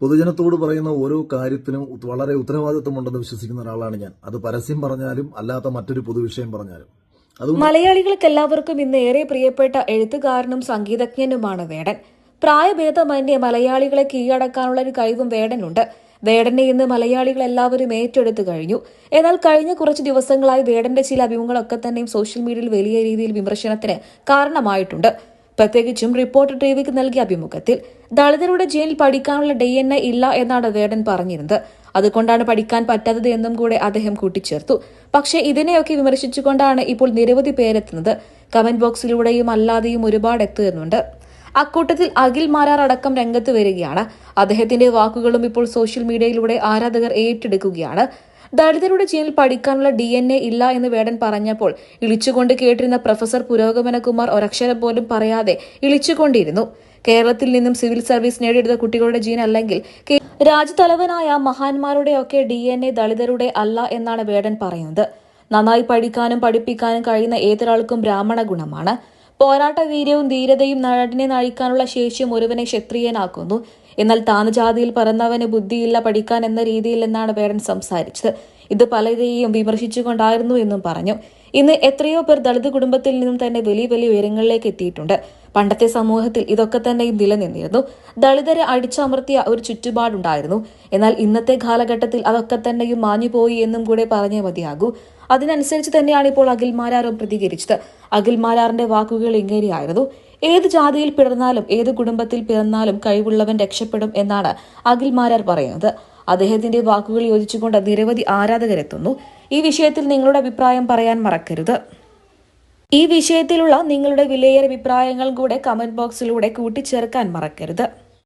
പൊതുജനത്തോട് പറയുന്ന ഓരോ കാര്യത്തിനും വളരെ ഉത്തരവാദിത്വമുണ്ടെന്ന് വിശ്വസിക്കുന്ന ഒരാളാണ് ഞാൻ. അത് പരസ്യം പറഞ്ഞാലും അല്ലാത്ത മറ്റൊരു പൊതുവിഷയം പറഞ്ഞാലും. മലയാളികൾക്ക് എല്ലാവർക്കും ഇന്ന് ഏറെ പ്രിയപ്പെട്ട എഴുത്തുകാരനും സംഗീതജ്ഞനുമാണ് വേടൻ. പ്രായഭേദമന്യ മലയാളികളെ കീഴടക്കാനുള്ള ഒരു കഴിവും വേടനുണ്ട്. വേടനെ ഇന്ന് മലയാളികൾ എല്ലാവരും ഏറ്റെടുത്തു കഴിഞ്ഞു. എന്നാൽ കഴിഞ്ഞ കുറച്ച് ദിവസങ്ങളായി വേടന്റെ ചില അഭിമുഖങ്ങളൊക്കെ തന്നെയും സോഷ്യൽ മീഡിയയിൽ വലിയ രീതിയിൽ വിമർശനത്തിന് കാരണമായിട്ടുണ്ട്. പ്രത്യേകിച്ചും റിപ്പോർട്ടർ ടിവിക്ക് നൽകിയ അഭിമുഖത്തിൽ ദളിതരുടെ ജയിലിൽ പഠിക്കാനുള്ള ഡി എൻ എ ഇല്ല എന്നാണ് വേടൻ പറഞ്ഞിരുന്നത്. അതുകൊണ്ടാണ് പഠിക്കാൻ പറ്റാത്തത് എന്നും കൂടെ അദ്ദേഹം കൂട്ടിച്ചേർത്തു. പക്ഷേ ഇതിനെയൊക്കെ വിമർശിച്ചുകൊണ്ടാണ് ഇപ്പോൾ നിരവധി പേരെത്തുന്നത്. കമന്റ് ബോക്സിലൂടെയും അല്ലാതെയും ഒരുപാട് എത്തുന്നുണ്ട്. അക്കൂട്ടത്തിൽ അഖിൽ മാരാർ അടക്കം രംഗത്ത് വരികയാണ്. അദ്ദേഹത്തിന്റെ വാക്കുകളും ഇപ്പോൾ സോഷ്യൽ മീഡിയയിലൂടെ ആരാധകർ ഏറ്റെടുക്കുകയാണ്. ദളിതരുടെ ജീനിൽ പഠിക്കാനുള്ള ഡി എൻ എ ഇല്ല എന്ന് വേടൻ പറഞ്ഞപ്പോൾ ഇളിച്ചുകൊണ്ട് കേട്ടിരുന്ന പ്രൊഫസർ പുരോഗമനകുമാർ ഒരക്ഷരം പോലും പറയാതെ ഇളിച്ചുകൊണ്ടിരുന്നു. കേരളത്തിൽ നിന്നും സിവിൽ സർവീസ് നേടിയെടുത്ത കുട്ടികളുടെ ജീൻ അല്ലെങ്കിൽ രാജ്യതലവനായ മഹാന്മാരുടെയൊക്കെ ഡി എൻ എ ദളിതരുടെ അല്ല എന്നാണ് വേടൻ പറയുന്നത്. നന്നായി പഠിക്കാനും പഠിപ്പിക്കാനും കഴിയുന്ന ഏതൊരാൾക്കും ബ്രാഹ്മണ ഗുണമാണ്. പോരാട്ട വീര്യവും ധീരതയും നാടിനെ നയിക്കാനുള്ള ശേഷിയും ഒരുവനെ ക്ഷത്രിയനാക്കുന്നു. എന്നാൽ താന്ന് ജാതിയിൽ പറന്നവന് ബുദ്ധിയില്ല പഠിക്കാൻ എന്ന രീതിയിൽ എന്നാണ് പേരൻ സംസാരിച്ചത്. ഇത് പലരെയും വിമർശിച്ചുകൊണ്ടായിരുന്നു എന്നും പറഞ്ഞു. ഇന്ന് എത്രയോ പേർ ദളിത് കുടുംബത്തിൽ നിന്നും തന്നെ വലിയ വലിയ ഉയരങ്ങളിലേക്ക് എത്തിയിട്ടുണ്ട്. പണ്ടത്തെ സമൂഹത്തിൽ ഇതൊക്കെ തന്നെയും നിലനിന്നിരുന്നു. ദളിതരെ അടിച്ചമർത്തിയ ഒരു ചുറ്റുപാടുണ്ടായിരുന്നു. എന്നാൽ ഇന്നത്തെ കാലഘട്ടത്തിൽ അതൊക്കെ തന്നെയും മാഞ്ഞുപോയി എന്നും കൂടെ പറഞ്ഞേ മതിയാകൂ. അതിനനുസരിച്ച് തന്നെയാണ് ഇപ്പോൾ അഖിൽ മാരാറും പ്രതികരിച്ചത്. അഖിൽ മാരാറിന്റെ വാക്കുകൾ ഇങ്ങനെയായിരുന്നു. ഏത് ജാതിയിൽ പിറന്നാലും ഏത് കുടുംബത്തിൽ പിറന്നാലും കഴിവുള്ളവൻ രക്ഷപ്പെടും എന്നാണ് അഖിൽ മാരാർ പറയുന്നത്. അദ്ദേഹത്തിന്റെ വാക്കുകൾ യോജിച്ചുകൊണ്ട് നിരവധി ആരാധകരെത്തുന്നു. ഈ വിഷയത്തിൽ നിങ്ങളുടെ അഭിപ്രായം പറയാൻ മറക്കരുത്. ഈ വിഷയത്തിലുള്ള നിങ്ങളുടെ വിലയേറെ അഭിപ്രായങ്ങൾ കൂടെ കമന്റ് ബോക്സിലൂടെ കൂട്ടിച്ചേർക്കാൻ മറക്കരുത്.